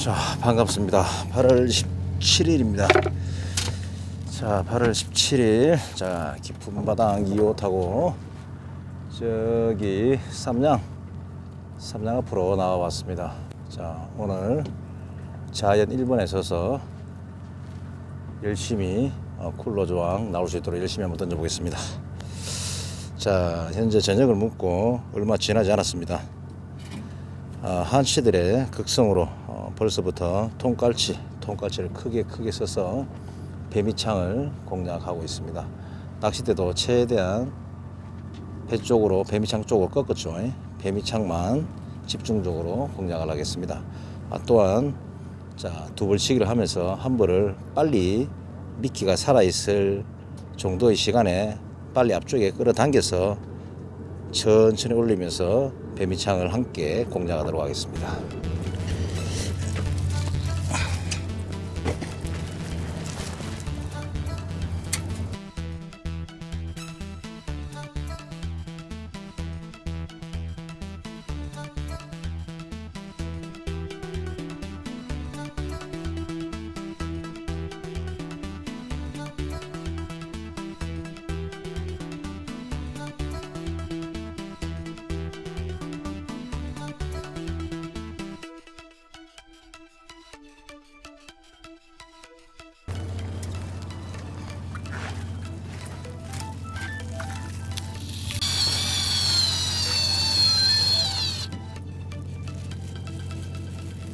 자, 반갑습니다. 8월 17일입니다. 자, 8월 17일. 자, 깊은 바당 2호 타고 저기 삼양, 삼양 앞으로 나와봤습니다. 자, 오늘 자연 1번에 서서 열심히 어, 쿨러 조항 나올 수 있도록 열심히 한번 던져 보겠습니다. 자, 현재 저녁을 먹고 얼마 지나지 않았습니다. 아, 한치들의 극성으로 어, 벌써부터 통깔치, 통깔치를 크게 크게 써서 배미창을 공략하고 있습니다. 낚싯대도 최대한 배 쪽으로 배미창 쪽으로 꺾었죠. 배미창만 집중적으로 공략을 하겠습니다. 아, 또한 자 두벌치기를 하면서 한 벌을 빨리 미끼가 살아 있을 정도의 시간에 빨리 앞쪽에 끌어당겨서 천천히 올리면서 배미창을 함께 공략하도록 하겠습니다.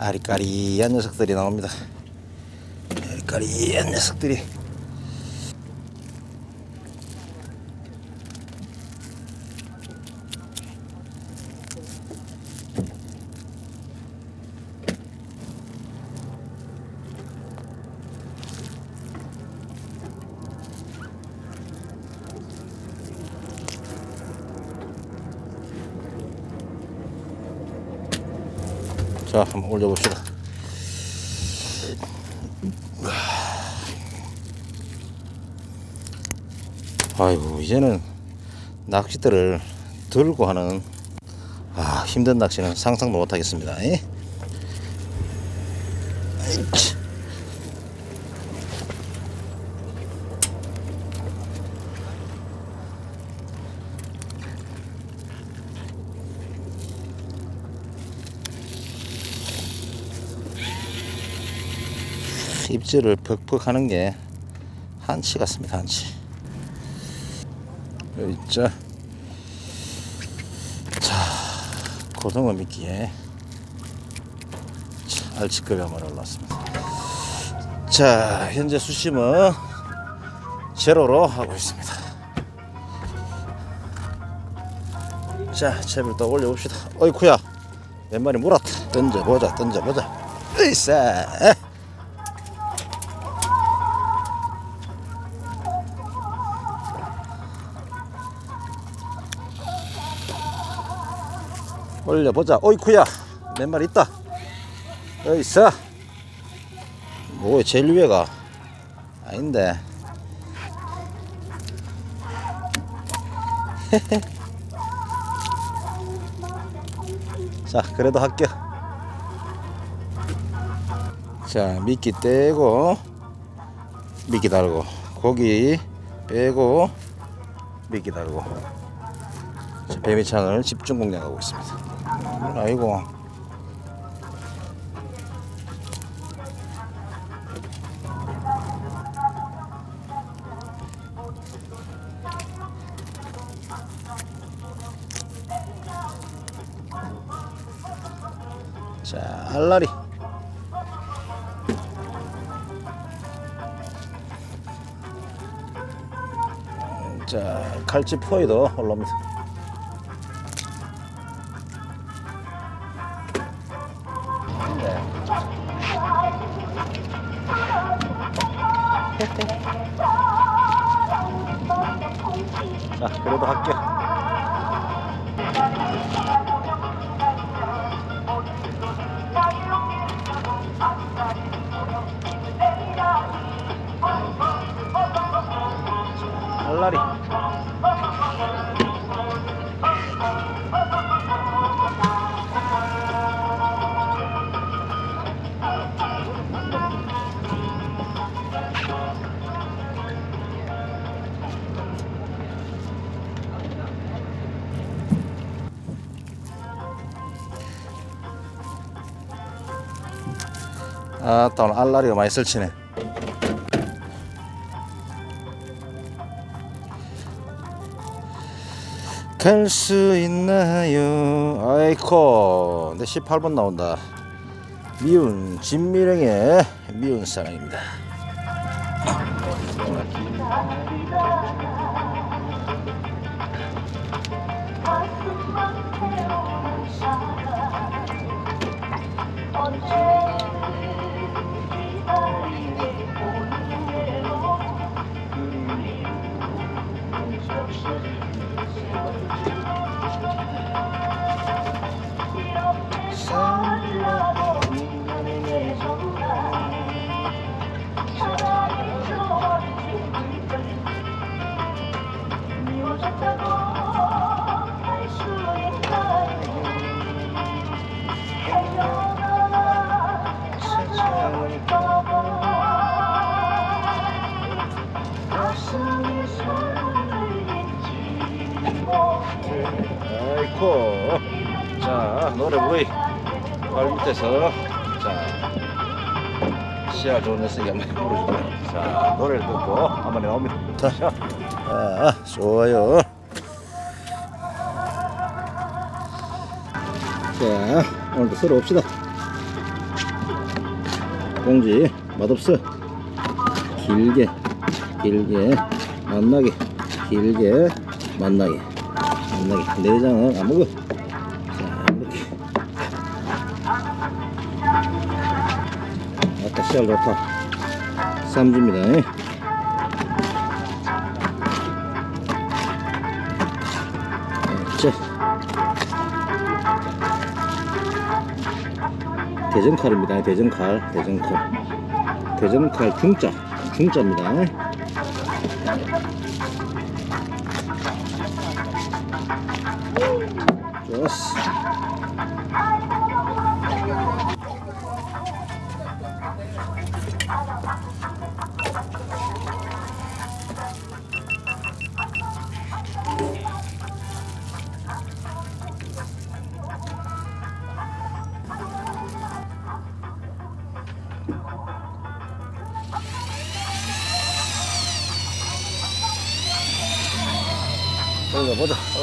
아리까리한 녀석들이 나옵니다. 아리까리한 녀석들이. 자, 한번 올려봅시다. 아이고, 이제는 낚싯대를 들고 하는 아, 힘든 낚시는 상상도 못 하겠습니다. 에? 아이 입질을 퍽퍽 하는 게 한치 같습니다, 한치. 여기 있죠. 자, 고등어 미끼에 자, 알치급이 한번 올랐습니다. 자, 현재 수심은 제로로 하고 있습니다. 자, 채비를 또 올려봅시다. 어이쿠야, 몇 마리 물었다. 던져보자, 던져보자. 으이싸. 올려보자. 어이쿠야, 몇 마리 있다. 여기 있어. 뭐야, 제일 위에가? 아닌데. 자, 그래도 할게요. 자, 미끼 떼고, 미끼 달고, 고기 빼고, 미끼 달고. 자, 배미창을 집중 공략하고 있습니다. 아이고. 자, 알라리. 자, 칼집 포이도 올라옵니다. 자, 그래도 할게 아, 또 오늘 알라리가 많이 설치네. 갈 수 있나요? 아이코, 내 18번 나온다. 미운 진미령의 미운 사랑입니다. 아이코. 자, 노래 부르이. 발 밑에서. 자, 시야 좋은 녀석이 한번 부르주네. 자, 노래를 듣고 한번 나옵니다. 자, 아, 좋아요. 자, 오늘도 서로 옵시다. 공지, 맛없어. 길게, 길게, 만나게, 길게, 만나게. 만나게. 내장은 안 먹어. 자, 이렇게. 아까 씨알 좋다. 쌈줍니다. 자. 대전칼입니다. 대전칼, 대전칼. 대전칼 중짜, 중짜입니다.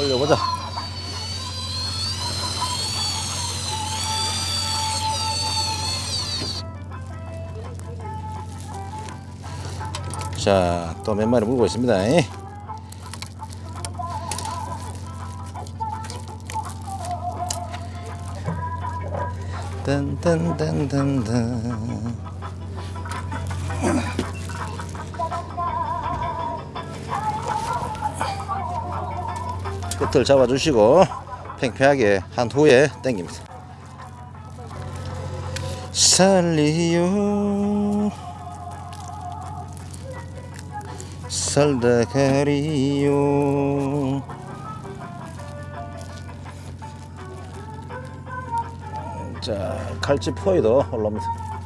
올려보자. 자, 또 몇 마리 물고 있습니다. 딴딴딴딴딴 끝을 잡아주시고 팽팽하게 한 후에 당깁니다. 살리요 살다 가리요 자 칼집 포이도 올라옵니다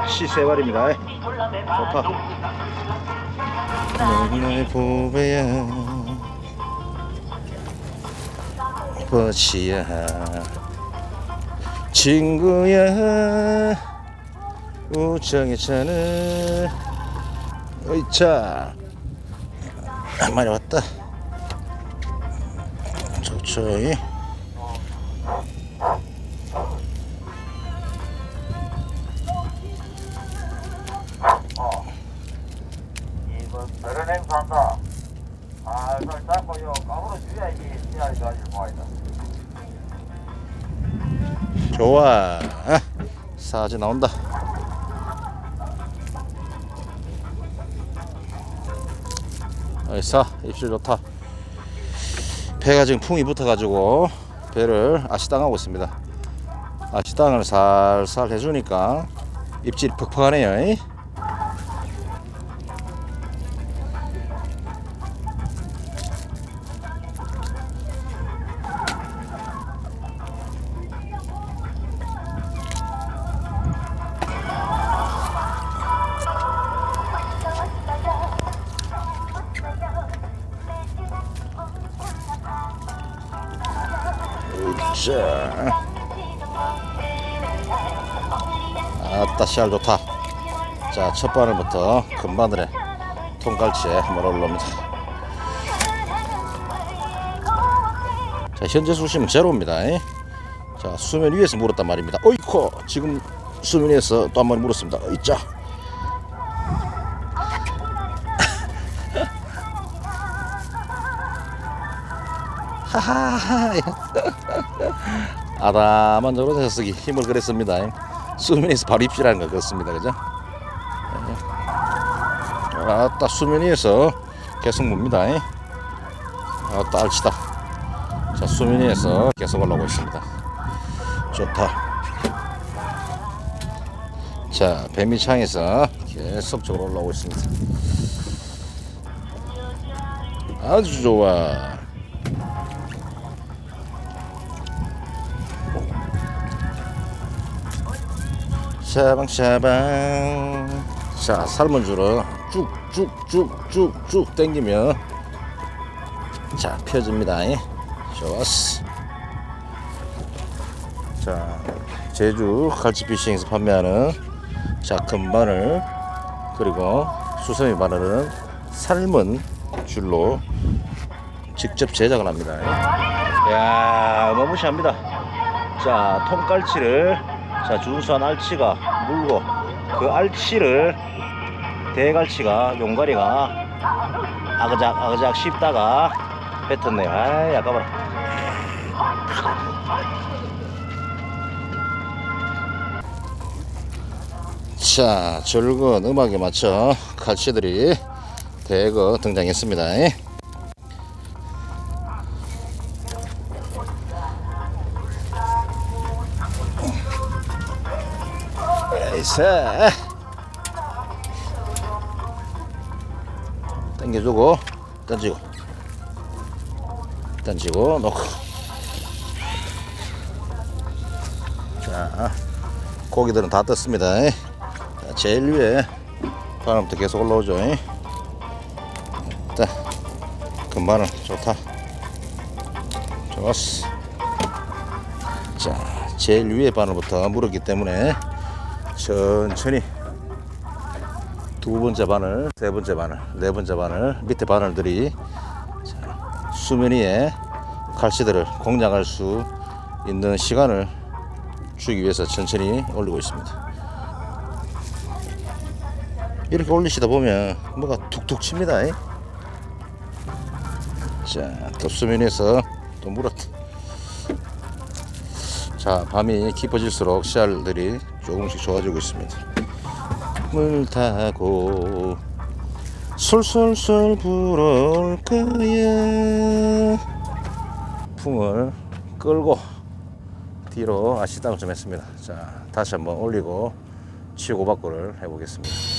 멸치 세 마리입니다. 좋다. 너의 보배야. 버치야? 친구야. 우정의 차는 어이차 많이 왔다. 좋죠 감 좋아. 아, 사지 나온다. 어이사 입질 좋다. 배가 지금 풍이 붙어가지고 배를 아시당하고 있습니다. 아시당을 살살 해주니까 입질이 퍽퍽하네요. 씨알 좋다. 자, 첫 바늘부터 큰 바늘에 통갈치에 한번 올라옵니다. 자, 현재 수심은 제로입니다. 이. 자, 수면 위에서 물었단 말입니다. 어이코, 지금 수면 위에서 또한 마리 물었습니다. 어이짜. 하하하. 아담한 저런 녀석이 힘을 그랬습니다. 수면에서 바로 입질하는 거 그렇습니다. 그죠? 예. 아따 수면 위에서 계속 봅니다. 아따 알치다. 자 수면 위에서 계속 올라오고 있습니다. 좋다. 자 배미창에서 계속적으로 올라오고 있습니다. 아주 좋아. 샤방샤방 자 삶은 줄을 쭉쭉쭉쭉쭉 당기면 자 펴집니다 예. 좋았어 자 제주 갈치피싱에서 판매하는 자 금바늘 그리고 수세미 바늘은 삶은 줄로 직접 제작을 합니다 예. 야 어마무시합니다 자 통갈치를 자 준수한 알치가 물고 그 알치를 대갈치가 용가리가 아그작 아그작 씹다가 뱉었네요. 아이 아까봐라. 자 즐거운 음악에 맞춰 갈치들이 대거 등장했습니다 세 당겨주고 던지고. 던지고 놓고. 자 고기들은 다 떴습니다. 자, 제일 위에 바람부터 계속 올라오죠. 자 금반은 좋다. 좋았어. 자 제일 위에 바늘부터 물었기 때문에 천천히 두 번째 바늘, 세 번째 바늘, 네 번째 바늘, 밑에 바늘들이 자, 수면 위에 갈치들을 공략할 수 있는 시간을 주기 위해서 천천히 올리고 있습니다. 이렇게 올리시다 보면 뭐가 툭툭 칩니다. 이. 자, 또 수면 위에서 또 물었다. 자, 밤이 깊어질수록 씨알들이 조금씩 좋아지고 있습니다. 물 타고 솔솔솔 불어올 거야. 풍을 끌고 뒤로 아시당을 좀 했습니다. 자, 다시 한번 올리고 치고 바꾸를 해보겠습니다.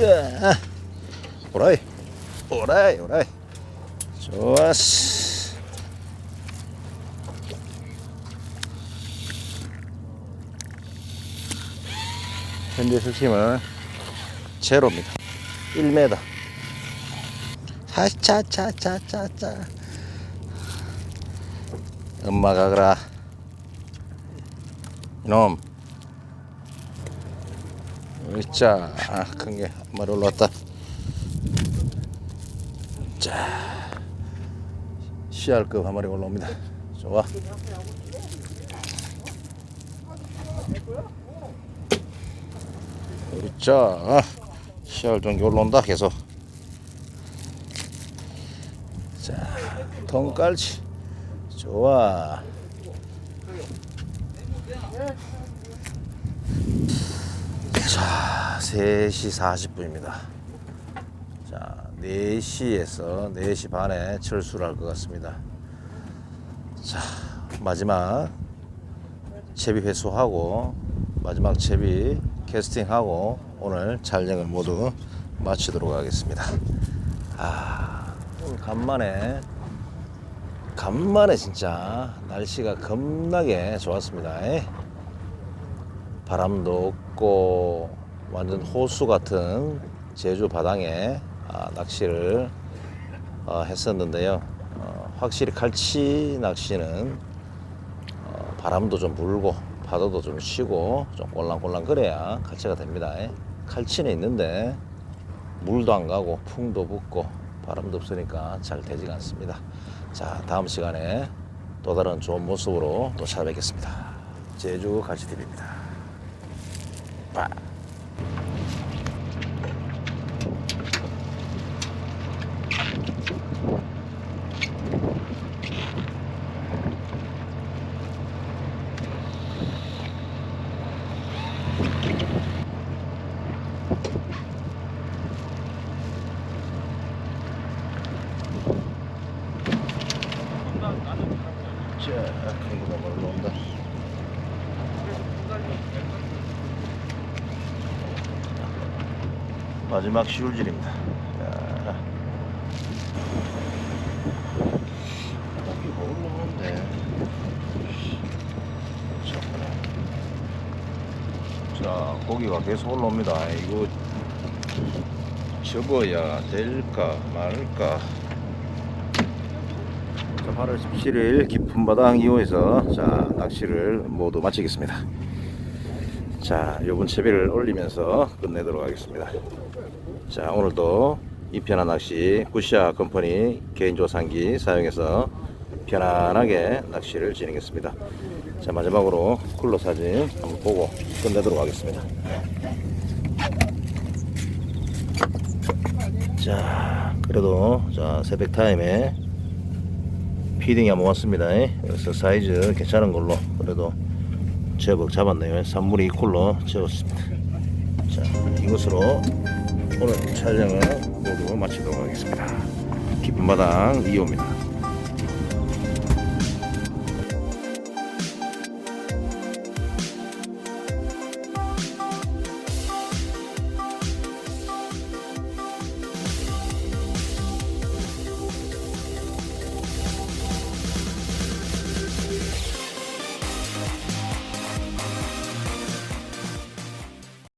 야, 오라이, 오라이, 오라이. 좋았어. 현재 수심은 제로입니다. 1m. 하차차차차차. 엄마가 그라. 이놈. 자, 아, 큰게 한 마리 올라왔다. 자, CR급 한 마리 올라옵니다. 좋아. 자, CR 전기 올라온다 계속. 자, 통깔치. 좋아. 자, 3시 40분입니다. 자, 4시에서 4시 반에 철수를 할 것 같습니다. 자, 마지막 채비 회수하고 마지막 채비 캐스팅하고 오늘 촬영을 모두 마치도록 하겠습니다. 아, 간만에 간만에 진짜 날씨가 겁나게 좋았습니다. 에? 바람도 없고 완전 호수 같은 제주 바닥에 아, 낚시를 어, 했었는데요. 어, 확실히 칼치 낚시는 어, 바람도 좀 불고 파도도 좀 쉬고 좀 꼴랑꼴랑 그래야 칼치가 됩니다. 에. 칼치는 있는데 물도 안 가고 풍도 붙고 바람도 없으니까 잘 되지가 않습니다. 자 다음 시간에 또 다른 좋은 모습으로 또 찾아뵙겠습니다. 제주 갈치TV입니다. 빠. 마지막 시울질입니다. 자. 고기가 올라오는데. 자, 고기가 계속 올라옵니다. 이거 접어야 될까 말까. 자, 8월 17일 깊은 바다 2호에서 자, 낚시를 모두 마치겠습니다. 자, 요번 채비를 올리면서 끝내도록 하겠습니다. 자, 오늘도 이 편한 낚시 구시아 컴퍼니 개인 조상기 사용해서 편안하게 낚시를 진행했습니다. 자, 마지막으로 쿨러 사진 한번 보고 끝내도록 하겠습니다. 자, 그래도 자, 새벽 타임에 피딩이 한번 왔습니다. 그래서 사이즈 괜찮은 걸로 그래도 제법 잡았네요. 산물이 쿨로 채웠습니다. 자, 이것으로 오늘 촬영을 모두 마치도록 하겠습니다. 깊은 바닥 2호입니다.